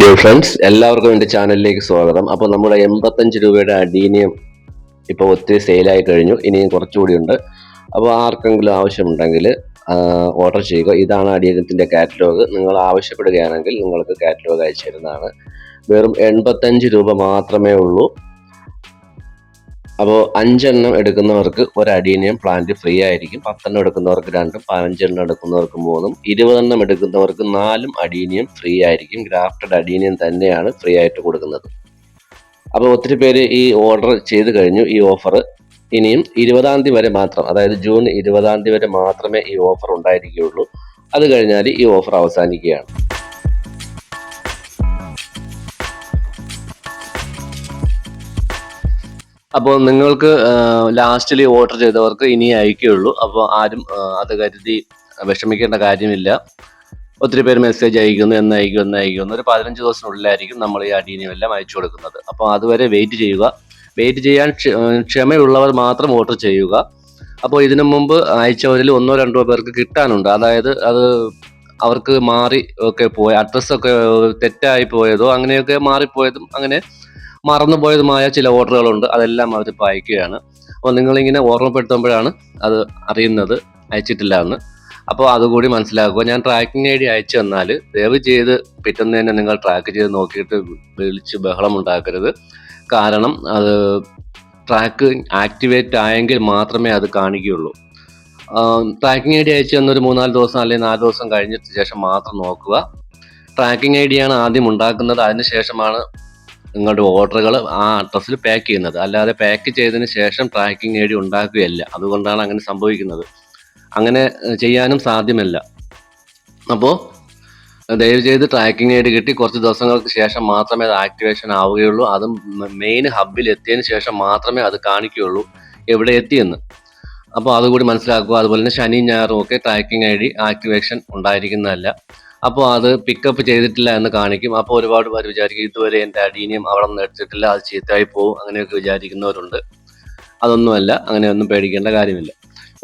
Dear friends എല്ലാവർക്കും എന്റെ ചാനലിലേക്ക് സ്വാഗതം. അപ്പോൾ നമ്മുടെ എൺപത്തഞ്ച് രൂപയുടെ അഡീനിയം ഇപ്പോൾ ഒത്തിരി സെയിലായി കഴിഞ്ഞു. ഇനിയും കുറച്ചുകൂടി ഉണ്ട്. അപ്പോൾ ആർക്കെങ്കിലും ആവശ്യമുണ്ടെങ്കിൽ ഓർഡർ ചെയ്യുക. ഇതാണ് അഡീനിയത്തിന്റെ കാറ്റലോഗ് നിങ്ങൾ ആവശ്യപ്പെടുകയാണെങ്കിൽ നിങ്ങൾക്ക് കാറ്റലോഗ് അയച്ചു തരുന്നതാണ്. വെറും എൺപത്തഞ്ച് രൂപ മാത്രമേ ഉള്ളൂ. അപ്പോൾ അഞ്ചെണ്ണം എടുക്കുന്നവർക്ക് ഒരു അഡീനിയം പ്ലാന്റ് ഫ്രീ ആയിരിക്കും. പത്തെണ്ണം എടുക്കുന്നവർക്ക് രണ്ടും പതിനഞ്ചെണ്ണം എടുക്കുന്നവർക്ക് മൂന്നും ഇരുപതെണ്ണം എടുക്കുന്നവർക്ക് നാലും അഡീനിയം ഫ്രീ ആയിരിക്കും. ഗ്രാഫ്റ്റഡ് അഡീനിയം തന്നെയാണ് ഫ്രീ ആയിട്ട് കൊടുക്കുന്നത്. അപ്പോൾ ഒത്തിരി പേര് ഈ ഓർഡർ ചെയ്ത് കഴിഞ്ഞു ഈ ഓഫർ ഇനിയും ഇരുപതാം തീയതി വരെ മാത്രം അതായത് ജൂൺ ഇരുപതാം തീയതി വരെ മാത്രമേ ഈ ഓഫർ ഉണ്ടായിരിക്കുകയുള്ളൂ. അത് കഴിഞ്ഞാൽ ഈ ഓഫർ അവസാനിക്കുകയാണ്. അപ്പോൾ നിങ്ങൾക്ക് ലാസ്റ്റിൽ ഓർഡർ ചെയ്തവർക്ക് ഇനി അയക്കുകയുള്ളൂ. അപ്പോൾ ആരും അത് കരുതി വിഷമിക്കേണ്ട കാര്യമില്ല. ഒത്തിരി പേര് മെസ്സേജ് അയക്കുന്നു എന്ന് അയക്കും എന്ന് അയക്കുന്നു. ഒരു പതിനഞ്ച് ദിവസത്തിനുള്ളിലായിരിക്കും നമ്മൾ ഈ അടീനിയം എല്ലാം അയച്ചു കൊടുക്കുന്നത്. അപ്പോൾ അതുവരെ വെയിറ്റ് ചെയ്യുക. വെയിറ്റ് ചെയ്യാൻ ക്ഷമയുള്ളവർ മാത്രം ഓർഡർ ചെയ്യുക. അപ്പോൾ ഇതിനു മുമ്പ് അയച്ചവരിൽ ഒന്നോ രണ്ടോ പേർക്ക് കിട്ടാനുണ്ട്. അതായത് അത് അവർക്ക് മാറി ഒക്കെ പോയ അഡ്രസ്സൊക്കെ തെറ്റായി പോയതോ അങ്ങനെയൊക്കെ മാറിപ്പോയതും അങ്ങനെ മറന്നുപോയതുമായ ചില ഓർഡറുകളുണ്ട്. അതെല്ലാം അവരിപ്പോൾ അയക്കുകയാണ് അപ്പോൾ നിങ്ങളിങ്ങനെ ഓർമ്മപ്പെടുത്തുമ്പോഴാണ് അത് അറിയുന്നത് അയച്ചിട്ടില്ല എന്ന്. അപ്പോൾ അതുകൂടി മനസ്സിലാക്കുക. ഞാൻ ട്രാക്കിംഗ് ഐ ഡി അയച്ചു തന്നാൽ ദയവ് ചെയ്ത് പിറ്റേന്ന് തന്നെ നിങ്ങൾ ട്രാക്ക് ചെയ്ത് നോക്കിയിട്ട് വിളിച്ച് ബഹളം ഉണ്ടാക്കരുത് കാരണം അത് ട്രാക്ക് ആക്ടിവേറ്റ് ആയെങ്കിൽ മാത്രമേ അത് കാണിക്കുകയുള്ളൂ. ട്രാക്കിംഗ് ഐ ഡി അയച്ചു തന്ന ഒരു മൂന്നാൽ ദിവസം അല്ലെങ്കിൽ നാല് ദിവസം കഴിഞ്ഞിട്ട് ശേഷം മാത്രം നോക്കുക. ട്രാക്കിംഗ് ഐ ഡിയാണ് ആദ്യം ഉണ്ടാക്കുന്നത്. അതിന് ശേഷമാണ് നിങ്ങളുടെ ഓർഡറുകൾ ആ അഡ്രസ്സിൽ പാക്ക് ചെയ്യുന്നത്. അല്ലാതെ പാക്ക് ചെയ്തതിന് ശേഷം ട്രാക്കിംഗ് ഐ ഡി ഉണ്ടാക്കുകയല്ല. അതുകൊണ്ടാണ് അങ്ങനെ സംഭവിക്കുന്നത്. അങ്ങനെ ചെയ്യാനും സാധ്യമല്ല. അപ്പോൾ ദയവ് ചെയ്ത് ട്രാക്കിംഗ് ഐ ഡി കിട്ടി. കുറച്ച് ദിവസങ്ങൾക്ക് ശേഷം മാത്രമേ അത് ആക്ടിവേഷൻ ആവുകയുള്ളൂ. അതും മെയിൻ ഹബിൽ എത്തിയതിന് ശേഷം മാത്രമേ അത് കാണിക്കുകയുള്ളൂ എവിടെ എത്തിയെന്ന്. അപ്പോൾ അതുകൂടി മനസ്സിലാക്കുക. അതുപോലെ തന്നെ ശനി ഞായറും ഒക്കെ ട്രാക്കിംഗ് ഐ ഡി ആക്ടിവേഷൻ ഉണ്ടായിരിക്കുന്നതല്ല. അപ്പോൾ അത് പിക്കപ്പ് ചെയ്തിട്ടില്ല എന്ന് കാണിക്കും. അപ്പോൾ ഒരുപാട് പേര് വിചാരിക്കും ഇതുവരെ എന്റെ അടീനിയും അവിടെ നിന്ന് എടുത്തിട്ടില്ല. അത് ചീത്തയായി പോകും അങ്ങനെയൊക്കെ വിചാരിക്കുന്നവരുണ്ട്. അതൊന്നുമല്ല അങ്ങനെയൊന്നും പേടിക്കേണ്ട കാര്യമില്ല.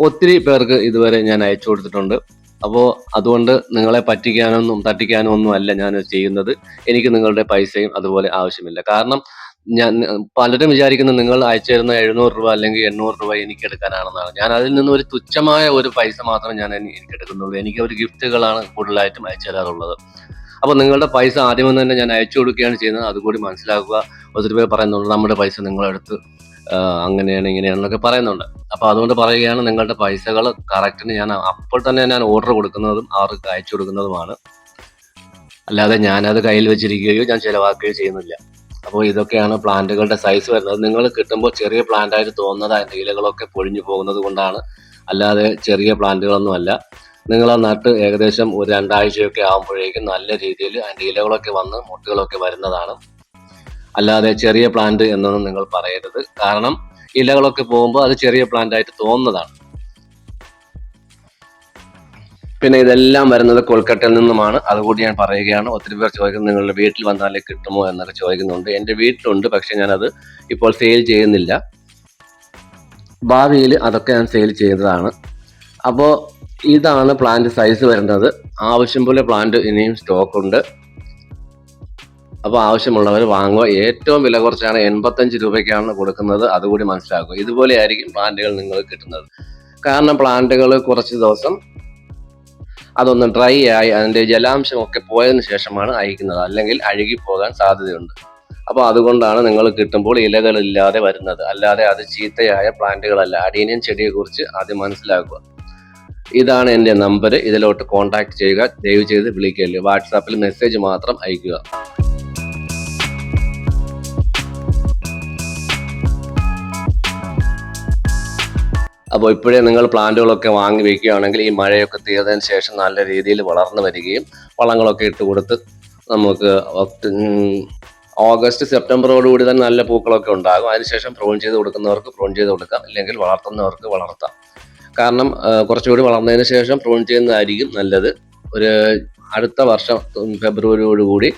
ഒത്തിരി പേർക്ക് ഇതുവരെ ഞാൻ അയച്ചു കൊടുത്തിട്ടുണ്ട്. അപ്പോൾ അതുകൊണ്ട് നിങ്ങളെ പറ്റിക്കാനൊന്നും തട്ടിക്കാനോ ഒന്നും അല്ല ഞാൻ ചെയ്യുന്നത്. എനിക്ക് നിങ്ങളുടെ പൈസയും അതുപോലെ ആവശ്യമില്ല. കാരണം ഞാൻ പലരും വിചാരിക്കുന്നത് നിങ്ങൾ അയച്ചു തരുന്ന എഴുന്നൂറ് രൂപ അല്ലെങ്കിൽ എണ്ണൂറ് രൂപ എനിക്ക് എടുക്കാനാണെന്നാണ്. ഞാൻ അതിൽ നിന്ന് ഒരു തുച്ഛമായ ഒരു പൈസ മാത്രമേ ഞാൻ എനിക്ക് എടുക്കുന്നുള്ളൂ. എനിക്ക് ഒരു ഗിഫ്റ്റുകളാണ് കൂടുതലായിട്ടും അയച്ചു തരാറുള്ളത് അപ്പോൾ നിങ്ങളുടെ പൈസ ആദ്യം തന്നെ ഞാൻ അയച്ചു കൊടുക്കുകയാണ് ചെയ്യുന്നത്. അതുകൂടി മനസ്സിലാക്കുക. ഒത്തിരി പേർ പറയുന്നുണ്ട് നമ്മുടെ പൈസ നിങ്ങളെടുത്ത് അങ്ങനെയാണ് ഇങ്ങനെയാണെന്നൊക്കെ പറയുന്നുണ്ട്. അപ്പോൾ അതുകൊണ്ട് പറയുകയാണ് നിങ്ങളുടെ പൈസകൾ കറക്റ്റിന് ഞാൻ അപ്പോൾ തന്നെ ഞാൻ ഓർഡർ കൊടുക്കുന്നതും അവർക്ക് അയച്ചു കൊടുക്കുന്നതുമാണ്. അല്ലാതെ ഞാനത് കയ്യിൽ വെച്ചിരിക്കുകയോ ഞാൻ ചിലവാക്കുകയോ ചെയ്യുന്നില്ല. അപ്പോൾ ഇതൊക്കെയാണ് പ്ലാന്റുകളുടെ സൈസ് വരുന്നത്. നിങ്ങൾ കിട്ടുമ്പോൾ ചെറിയ പ്ലാന്റ് ആയിട്ട് തോന്നുന്നത് അതിന്റെ ഇലകളൊക്കെ പൊഴിഞ്ഞു പോകുന്നത് കൊണ്ടാണ്. അല്ലാതെ ചെറിയ പ്ലാന്റുകളൊന്നും അല്ല. നിങ്ങൾ ആ നട്ട് ഏകദേശം ഒരു രണ്ടാഴ്ചയൊക്കെ ആകുമ്പോഴേക്കും നല്ല രീതിയിൽ അതിന്റെ ഇലകളൊക്കെ വന്ന് മുട്ടുകളൊക്കെ വരുന്നതാണ്. അല്ലാതെ ചെറിയ പ്ലാന്റ് എന്നൊന്നും നിങ്ങൾ പറയരുത്. കാരണം ഇലകളൊക്കെ പോകുമ്പോൾ അത് ചെറിയ പ്ലാന്റ് ആയിട്ട് തോന്നുന്നതാണ്. പിന്നെ ഇതെല്ലാം വരുന്നത് കൊൽക്കട്ടയിൽ നിന്നുമാണ്. അതുകൂടി ഞാൻ പറയുകയാണ്. ഒത്തിരി പേർ ചോദിക്കുന്നത് നിങ്ങളുടെ വീട്ടിൽ വന്നാലേ കിട്ടുമോ? എന്നൊക്കെ ചോദിക്കുന്നുണ്ട്. എന്റെ വീട്ടിലുണ്ട് പക്ഷെ ഞാനത് ഇപ്പോൾ സെയിൽ ചെയ്യുന്നില്ല. ഭാവിയിൽ അതൊക്കെ ഞാൻ സെയിൽ ചെയ്തതാണ്. അപ്പോൾ ഇതാണ് പ്ലാന്റ് സൈസ് വരുന്നത്. ആവശ്യം പോലെ പ്ലാന്റ് ഇനിയും സ്റ്റോക്ക് ഉണ്ട്. അപ്പോൾ ആവശ്യമുള്ളവർ വാങ്ങുക. ഏറ്റവും വില കുറച്ചാണ് എൺപത്തഞ്ച് രൂപയ്ക്കാണ് കൊടുക്കുന്നത്. അതുകൂടി മനസ്സിലാക്കുക. ഇതുപോലെ ആയിരിക്കും പ്ലാന്റുകൾ നിങ്ങൾ കിട്ടുന്നത്. കാരണം പ്ലാന്റുകൾ കുറച്ച് ദിവസം അതൊന്ന് ഡ്രൈ ആയി അതിന്റെ ജലാംശം ഒക്കെ പോയതിനു ശേഷമാണ് അയക്കുന്നത് അല്ലെങ്കിൽ അഴുകി പോകാൻ സാധ്യതയുണ്ട്. അപ്പോൾ അതുകൊണ്ടാണ് നിങ്ങൾ കിട്ടുമ്പോൾ ഇലകളില്ലാതെ വരുന്നത്. അല്ലാതെ അത് ചീത്തയായ പ്ലാന്റുകളല്ല. അടീനിയൻ ചെടിയെക്കുറിച്ച് ആദ്യം മനസ്സിലാക്കുക. ഇതാണ് എന്റെ നമ്പർ ഇതിലോട്ട് കോൺടാക്ട് ചെയ്യുക. ദയവ് ചെയ്ത് വിളിക്കല്ലേ വാട്സാപ്പിൽ മെസ്സേജ് മാത്രം അയക്കുക അപ്പോൾ ഇപ്പോഴേ നിങ്ങൾ പ്ലാന്റുകളൊക്കെ വാങ്ങി വയ്ക്കുകയാണെങ്കിൽ ഈ മഴയൊക്കെ തീർന്നതിന് ശേഷം നല്ല രീതിയിൽ വളർന്നു വരികയും വളങ്ങളൊക്കെ ഇട്ട് കൊടുത്ത് നമുക്ക് ഓഗസ്റ്റ് സെപ്റ്റംബറോടുകൂടി തന്നെ നല്ല പൂക്കളൊക്കെ ഉണ്ടാകും. അതിനുശേഷം പ്രൂൺ ചെയ്ത് കൊടുക്കുന്നവർക്ക് പ്രൂൺ ചെയ്ത് കൊടുക്കാം. ഇല്ലെങ്കിൽ വളർത്തുന്നവർക്ക് വളർത്താം. കാരണം കുറച്ചുകൂടി വളർന്നതിന് ശേഷം പ്രൂൺ ചെയ്യുന്നതായിരിക്കും നല്ലത്. ഒരു അടുത്ത വർഷം ഫെബ്രുവരിയോടുകൂടി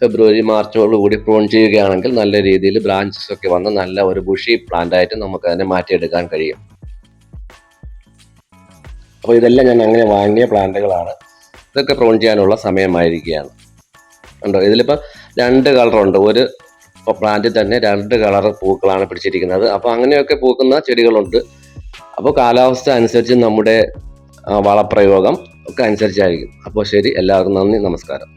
ഫെബ്രുവരി മാർച്ചോടുകൂടി പ്രൂൺ ചെയ്യുകയാണെങ്കിൽ നല്ല രീതിയിൽ ബ്രാഞ്ചസ് ഒക്കെ വന്ന് നല്ല ഒരു ബുഷി പ്ലാന്റ് ആയിട്ട് നമുക്ക് അതിനെ മാറ്റിയെടുക്കാൻ കഴിയും. അപ്പോൾ ഇതെല്ലാം ഞാൻ അങ്ങനെ വാങ്ങിയ പ്ലാന്റുകളാണ്. ഇതൊക്കെ പ്രൂൺ ചെയ്യാനുള്ള സമയമായിരിക്കുകയാണ്. ഉണ്ടോ ഇതിലിപ്പോൾ രണ്ട് കളറുണ്ട്. ഒരു പ്ലാന്റിൽ തന്നെ രണ്ട് കളർ പൂക്കളാണ് പിടിച്ചിരിക്കുന്നത്. അപ്പോൾ അങ്ങനെയൊക്കെ പൂക്കുന്ന ചെടികളുണ്ട്. അപ്പോൾ കാലാവസ്ഥ അനുസരിച്ച് നമ്മുടെ വളപ്രയോഗം ഒക്കെ അനുസരിച്ചായിരിക്കും. അപ്പോൾ ശരി എല്ലാവർക്കും നന്ദി നമസ്കാരം.